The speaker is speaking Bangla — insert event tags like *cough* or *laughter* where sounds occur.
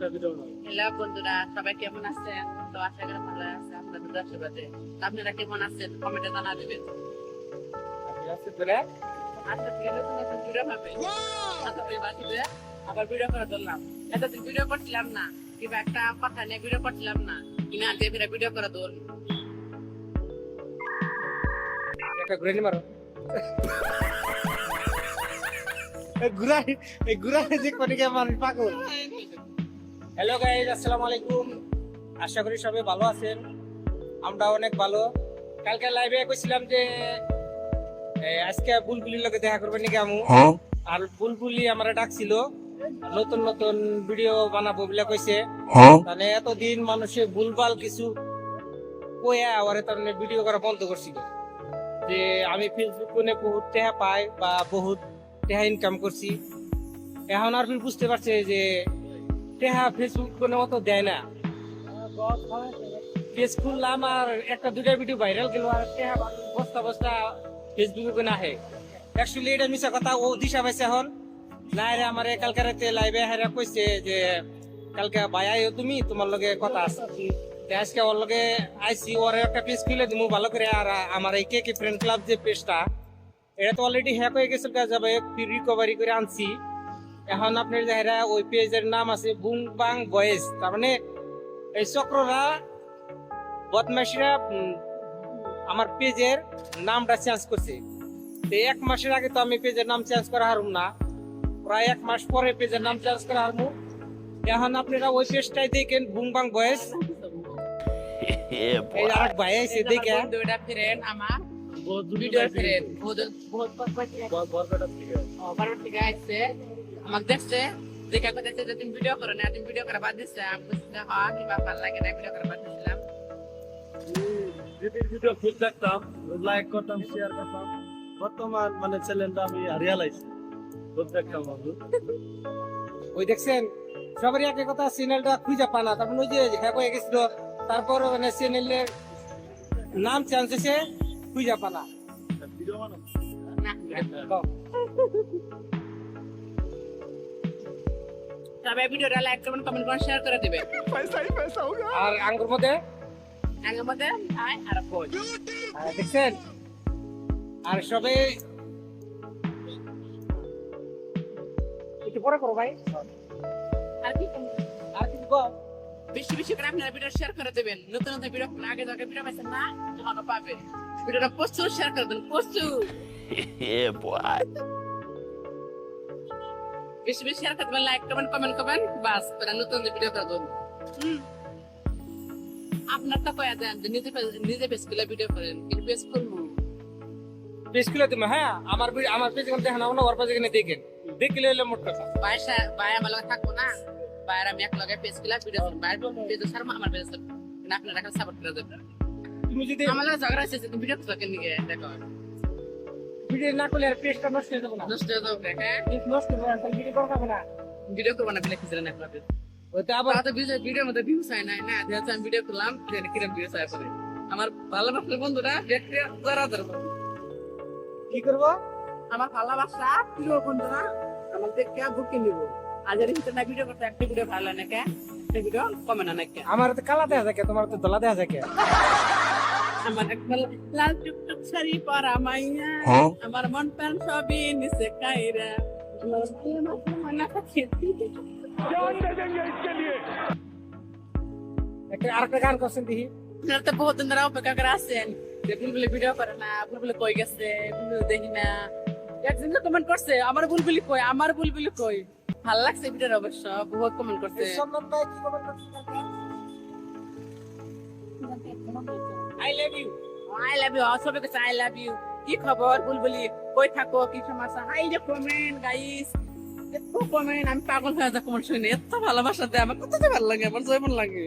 হ্যালো বন্ধুরা সবাই কেমন আছেন? তো আশা করি ভালো আছে আপনাদের আশীর্বাদে। আপনারা কেমন আছেন? কমেন্টে জানা দেবেন আপনি আছে তোরা আচ্ছা আচ্ছা বাকিতে আবার ভিডিও করে ধরলাম এতদিন ভিডিও করছিলাম না। কিংবা একটা কথা নিয়ে ভিডিও করছিলাম না। কিনা যে ফিরে ভিডিও করে দোল। একটা ঘুরে নি মারো। *laughs* এই ঘুরা ঘুরা যে কোনে গিয়ে মানুষ পাগল হ্যালো গাইজ আসসালামু আলাইকুম। আশা করি সবাই ভালো আছেন। আমরা অনেক ভালো। কালকে লাইভে কইছিলাম যে আজকে বুলবুলির লগে দেখা করবেন নাকি আমু আর বুলবুলি আমারে ডাকছিল নতুন নতুন ভিডিও বানাবো বলে কইছে। মানে এতদিন মানুষে ভুলভাল কিছু কইয়া ওরে তার ভিডিও করা বন্ধ করছিল। যে আমি ফেসবুক কোনে বহুত টাকা পাই বা বহুত টাকা ইনকাম করছি। এখন আর বুঝতে পারছে যে টাকা ফেসবুক কোনে অত দেয় না। পেজ খুললাম আর একটা দুটা ভিডিও ভাইরাল গেল আর টাকা বস্তা বস্তা ফেসবুকে কোনে আহে। অ্যাকচুয়ালি এটা মিশা কথা, ও দিশা পাইছে এখন। না রে আমার কালকে রাতে লাইভে হেরা কইছে যে, কালকে ভাই তুমি, তোমার লগে কথা আছে। আজকে ওর লগে আইসি ওর একটা পেজ খুলে দিমু ভালো করে। আর আমার এই কে কে ফ্রেন্ড ক্লাব যে পেজটা এটা তো অলরেডি হ্যাক হয়ে গেছে কাজ যাবে রিকভারি করে আনছি। এখন আপনার যারা ওই পেজের নাম আছে বুং বাং বয়েস তার মানে এই চক্ররা বদমাইশিরা উম, আমার পেজের নামটা চেঞ্জ করছে। তো এক মাসের আগে তো আমি পেজের নাম চেঞ্জ করা হারুম না। প্রায় এক মাস পরে পেজের নাম চেঞ্জ করা হারমু। এখন আপনারা ওই পেজটাই দেখেন বুং বাং বয়েস এই আরেক ভাই এসে দেখে। দুইটা ফ্রেন্ড আমার। ভিডিও ফ্রেন্ড বহুত বহুত আসছে আমাকে দেখছে দেখা করতেছে যে তুমি ভিডিও করো না তুমি ভিডিও করা বাদ দিচ্ছে আমি বলছি যে হ্যাঁ কিংবা ভালো লাগে না ভিডিও করা বাদ দিয়েছিলাম দিদির ভিডিও খুব দেখতাম লাইক করতাম শেয়ার করতাম বর্তমান মানে চ্যানেলটা আমি হারিয়ে লাইছি খুব দেখতাম বন্ধু ওই দেখছেন সবারই একই কথা চ্যানেলটা খুঁজে পানা তারপর ওই যে হ্যাক হয়ে গেছিল তারপর মানে চ্যানেলের নাম চেঞ্জ হয়েছে খুঁজে পানা ভিডিও বানাম না সবাই ভিডিওটা লাইক করবেন কমেন্ট করবেন শেয়ার করে দিবেন। আর আঙ্গুর মধ্যে? আগের মধ্যে আয় আর আহ, দেখছেন? আর সবে একটু পরে করো ভাই। আর কি আর কিছু কও? বেশি বেশি করে আপনারা ভিডিও শেয়ার করে দেবেন। নতুন নতুন ভিডিও আগে যাকে ভিডিও পাইছেন না তখন পাবে। ভিডিওটা প্রচুর শেয়ার করে দেন প্রচুর। *laughs* Yeah, boy. বেশি বেশি শেয়ার করে দেবেন লাইক করবেন কমেন্ট করবেন বাস নতুন নতুন ভিডিও করে দেবেন আপনার তো কয়া দেন যে নিজে নিজে পেজ খুলে ভিডিও করেন কিন্তু পেজ করব পেজ খুলে তুমি হ্যাঁ? আমার আমার পেজ এখানে দেখেন আমার ওর পেজ এখানে দেখেন। দেখলে হলে মোট কথা। ভাই ভাই আমার লগে থাকব না? ভাইয়ের আমি এক লগে পেজ খুলে ভিডিও করব ভাইয়ের পেজ ছাড়বো আমার পেজ ছাড়বো কিন্তু আপনারা এখন সাপোর্ট করে দেবেন। তুমি যদি আমার লগে ঝগড়া আছে তুমি ভিডিও করতে কেন দেখো। ভিডিও না করলে আর পেজটা নষ্ট হয়ে যাবে না। নষ্ট হয়ে যাবে হ্যাঁ। নষ্ট হবে না ভিডিও না। ভিডিও করব না বিলে খুঁজলেন আপনাদের। ওইটা আবার তো ভিডিওর মধ্যে ভিউ চাই নাই না যেহেতু আমি ভিডিও করলাম যে কিরম ভিউ চাই পরে আমার ভালোবাসলে বন্ধুরা দেখতে জোড়া ধরবো কি করব? আমার ভালোবাসা প্রিয় বন্ধুরা আমার দেখে বুকিং নিব। আর যদি না ভিডিও করতে একটা ভিডিও ভালো না কে একটা ভিডিও কমে না নাকি? আমার তো কালা দেখা যায় তোমার তো দলা দেখা যায় আমার একবার লাল টুকটুক শাড়ি পরা মাইয়া। আমার মন প্যান সবই নিচে কাইরা। আমার ভালোবাসা মনে থাকে। আরেকটা গান করছেন দেখি আপনারা তো বহুত দিন ধরে অপেক্ষা করে আছেন। বুলবুলি ভিডিও করে না বুলবুলি কই গেছে বুলবুলি দেখি না। একজন কমেন্ট করছে আমার বুলবুলি কই? আমার বুলবুলি কই? ভালো লাগছে ভিডিওর অবশ্য বহুত কমেন্ট করছে? I love you I love you সবাই কাছে আই লাভ ইউ কি খবর, বুলবুলি? কই থাকো? কি সমস্যা? হাই যে কমেন্ট গাইস এত কমেন্ট আমি পাগল হয়ে যা কমেন্ট শুনে। এত ভালোবাসা দেয় আমার কত যে ভালো লাগে, আমার যেমন লাগে।